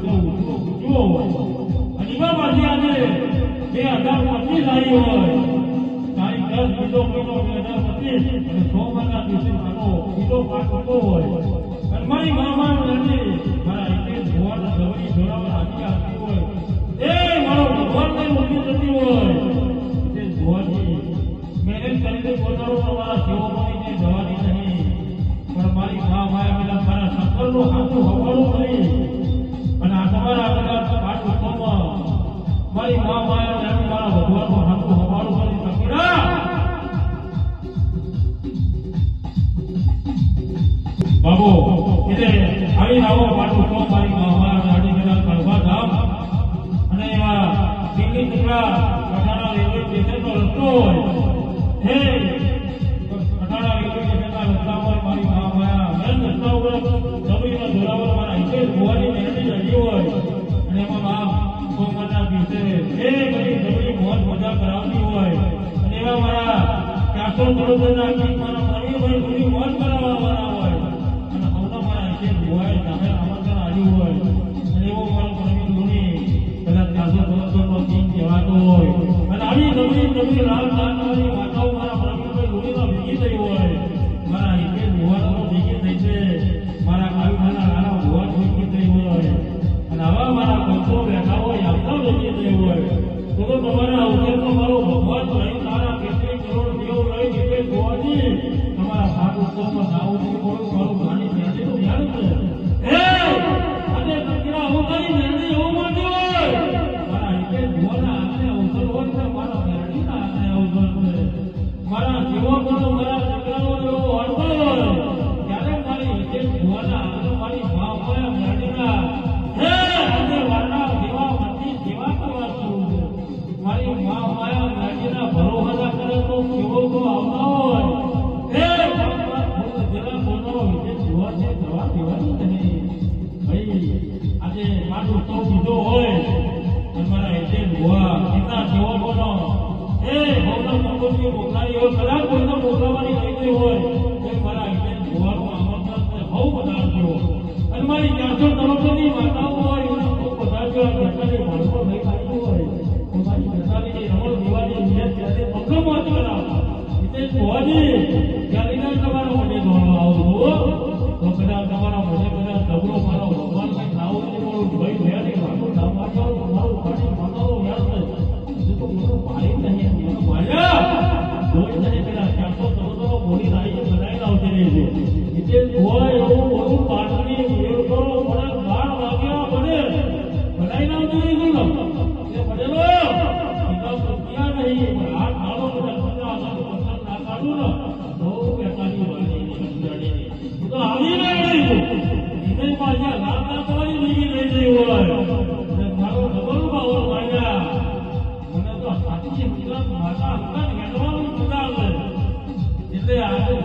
જુઓ અને એમાં આજે બે હોય તારીખ દસ બીજો મહિનો બે હજાર પચીસ મારો મામા નથી મારા તે જવાની નહીં પણ મારી મા માયા પેલા મારા સફરનું હાથું હવાળું નહીં બાબુ, એટલે આવી આવો પાછું તો મારી મહારાજ આડી કદાચ કડવા ધામ અને એવા દિલ્હી ટુકડા પઠાણા રેલવે સ્ટેશનનો રસ્તો હોય. હે, પઠાણા રેલવે સ્ટેશનના રસ્તા પર મારી મહામાયા મેન રસ્તા ઉપર જમીનમાં જોડાવર મારા હિતે ભુવાની મહેનતી રડી હોય. અને એમાં બાપ સોમવારના દિવસે એ બધી જમીન મોજ મજા કરાવતી હોય. અને એવા મારા ચારસો કરોડના મારા પ્રવીણભાઈ મોજ કરાવવાના હોય. હિતે આમંત્રણ આવ્યું હોય, અને એવો મારો કિંગ કહેવાતો હોય. અને આવી લાલ દાનવાળી વાતાઓ મારા પ્રવીણભાઈ ધોનીમાં ભેગી થઈ હોય. મારા હિતે ભુવાનો ભેગી થઈ છે. મારા કાવીના નાના ભુવા ભેગી થઈ હોય. અને આવા મારા ભક્તો બેઠા હોય આપણા ભેગી થઈ હોય. તો તમારા હે આજે હોય છે જવા દેવાની ભાઈ આજે મારું સૌ સીધો હોય તમારા હિતે ભુવા એના સેવકોનો એ ભુવાનું ત્યારે પગલો મોજ કરાવો. કદાચ તમારા મને કદાચ ભગવાન કઈ નાવું નહીં ભયા બનાવી છીએ રહી છે. એટલે હોય એવું બધું પાટની વેળ કરો બાર વાગ્યા બને. બનાવી લાવતી રહી છું એ બનેલો રૂપિયા નહીં. આ કાળો બધા ના ને વાળી હું તો આવી રહી છું. લાખ વાળી લઈ લઈ જઈ હોય મારો મને તો સાચી ગુજરાત ભાષા અંગત હેડવાનું મજા આવે. એટલે મારી નહીં છે છે આ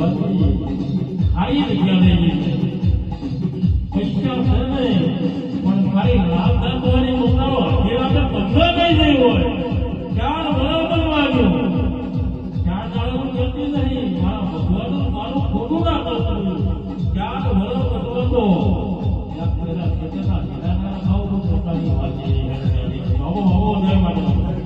ભુવાજી જગ્યા લઈ પૈસા છે ને પણ મારી લાભ ના થવાની મોકલાવો એ આપણે પંદર નહીં હોય